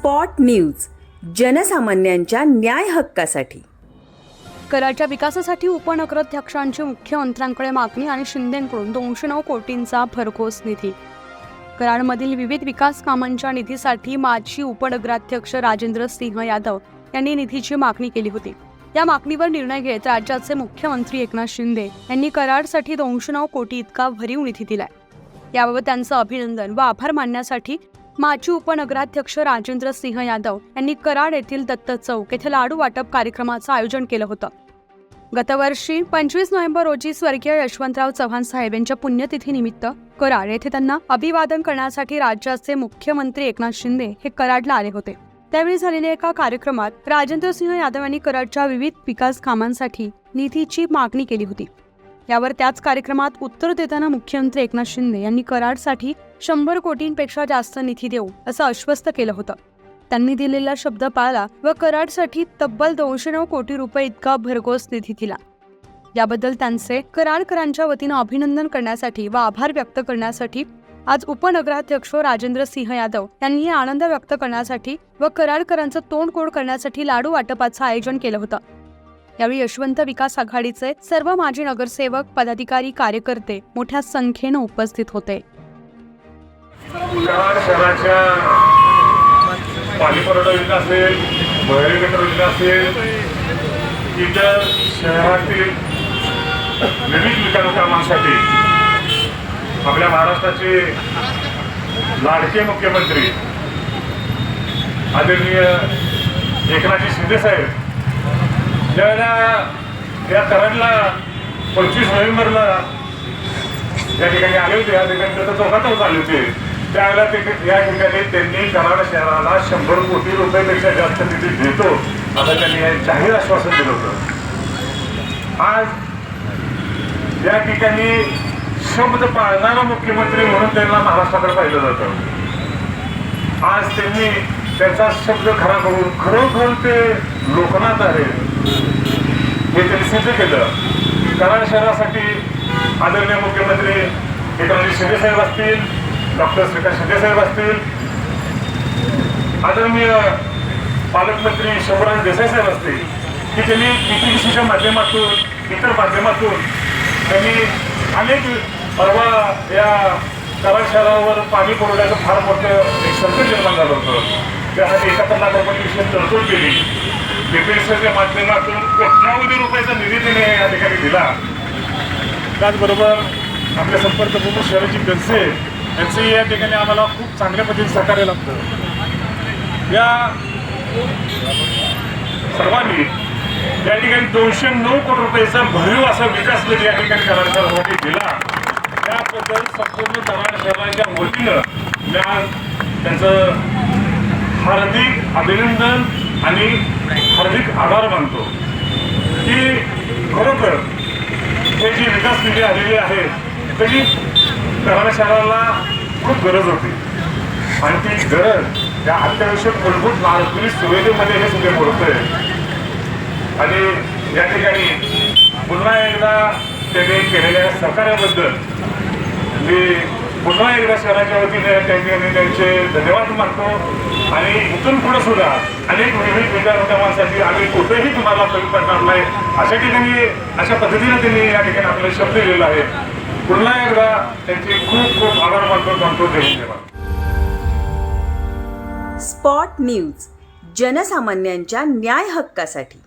Spot news जनसामान्यांच्या न्याय हक्कासाठी. कराच्या विकासासाठी उपनगराध्यक्षांची मुख्यमंत्र्यांकडे मागणी आणि शिंदेकडून दोनशे नऊ कोटींचा भरघोस निधी. कराडमधील विविध विकास कामांच्या निधीसाठी माजी उपनगराध्यक्ष राजेंद्र सिंह यादव यांनी निधीची मागणी केली होती. या मागणीवर निर्णय घेत राज्याचे मुख्यमंत्री एकनाथ शिंदे यांनी कराडसाठी दोनशे नऊ कोटी इतका भरीव निधी दिलाय. याबाबत त्यांचं अभिनंदन व आभार मानण्यासाठी माजी उपनगराध्यक्ष राजेंद्र सिंह यादव यांनी कराड येथील दत्त चौक येथे लाडू वाटप कार्यक्रमाचं आयोजन केलं होतं. गतवर्षी पंचवीस नोव्हेंबर रोजी स्वर्गीय यशवंतराव चव्हाण साहेब यांच्या पुण्यतिथीनिमित्त कराड येथे त्यांना अभिवादन करण्यासाठी राज्याचे मुख्यमंत्री एकनाथ शिंदे हे कराडला आले होते. त्यावेळी झालेल्या एका कार्यक्रमात राजेंद्र सिंह यादव यांनी कराडच्या विविध विकास कामांसाठी निधीची मागणी केली होती. यावर त्याच कार्यक्रमात उत्तर देताना मुख्यमंत्री एकनाथ शिंदे यांनी कराडसाठी शंभर कोटींपेक्षा जास्त निधी देऊ असं आश्वस्त केलं होतं. त्यांनी दिलेला शब्द पाळला व कराडसाठी तब्बल दोनशे नऊ कोटी रुपये इतका भरघोस निधी दिला. याबद्दल त्यांचे कराडकरांच्या वतीनं अभिनंदन करण्यासाठी व आभार व्यक्त करण्यासाठी आज उपनगराध्यक्ष राजेंद्र सिंह यादव यांनी आनंद व्यक्त करण्यासाठी व कराडकरांचं तोंड कोड करण्यासाठी लाडू वाटपाचं आयोजन केलं होतं. यावेळी यशवंत विकास आघाडीचे सर्व माजी नगरसेवक पदाधिकारी कार्यकर्ते मोठ्या संख्येनं उपस्थित होते. शहर शहराच्या पाणीपुरवठा योजना असेल बहिरी गटर योजना असेल इतर शहरातील विविध विकास कामांसाठी आपल्या महाराष्ट्राचे लाडके मुख्यमंत्री आदरणीय एकनाथजी शिंदे साहेब ज्यावेळेला या कराडला पंचवीस नोव्हेंबरला या ठिकाणी आले होते या ठिकाणी त्याचा चौकातच आले होते. त्यावेळेला ते या ठिकाणी त्यांनी कराड शहराला शंभर कोटी रुपयापेक्षा जास्त निधी देतो. असं त्यांनी जाहीर आश्वासन दिलं होतं. आज या ठिकाणी शब्द पाळणारा मुख्यमंत्री म्हणून त्यांना महाराष्ट्राकडे पाहिलं जातं. आज त्यांनी त्यांचा शब्द खरा करून खरोखर ते लोकनाथ आहे हे त्यांनी सिद्ध केलं. कराड शहरासाठी आदरणीय मुख्यमंत्री एकनाथजी शिंदे साहेब असतील डॉक्टर श्रीकांत शिंदेसाहेब असतील आदरणीय पालकमंत्री शंभराज देसाई साहेब असतील की त्यांनी पीटीसीच्या माध्यमातून इतर माध्यमातून त्यांनी अनेक परवा या कराड शहरावर पाणी पुरवण्याचं फार मोठं एक संकट निर्माण झालं होतं. त्यासाठी एकाहत्तर लाख रुपयांची विशेष तरतूद केली. बीपीएसच्या माध्यमातून कोट्यावधी रुपयाचा निधी त्याने या ठिकाणी दिला. त्याचबरोबर आपल्या संपर्क प्रमुख शहराची कनसे या ठिकाणी आम्हाला खूप चांगल्या पद्धतीने सहकार्य लागतं. या सर्वांनी या ठिकाणी दोनशे नऊ कोटी रुपयाचा भरीव असा विकास निधी या ठिकाणी कराड शहरासाठी दिला त्याबद्दल संपूर्ण कराड शहराच्या वतीनं मी आज त्यांचं हार्दिक अभिनंदन आणि हार्दिक आभार मानतो. की खरोखर हे जी विकास निधी आलेली आहे तरी कराड शहराला खूप गरज होती. आणि ती गरज या अत्यावश्यक मूलभूत नागरिक सुविधेमध्ये हे सगळे बोलतोय आणि या ठिकाणी पुन्हा एकदा त्यांनी केलेल्या सहकार्याबद्दल मी पुन्हा एकदा शहराच्या वतीने त्यांनी त्यांचे धन्यवाद मानतो. आणि इथून पुढे सुद्धा अनेक विविध विकास कामांसाठी आम्ही कुठेही तुम्हाला कमी पडणार नाही. अशा ठिकाणी अशा पद्धतीने त्यांनी या ठिकाणी आपले शब्द दिलेला आहे. पुन्हा एकदा त्यांचे खूप खूप आभार मानतो मानतो धन्यवाद स्पॉट न्यूज जनसामान्यांच्या न्याय हक्कासाठी.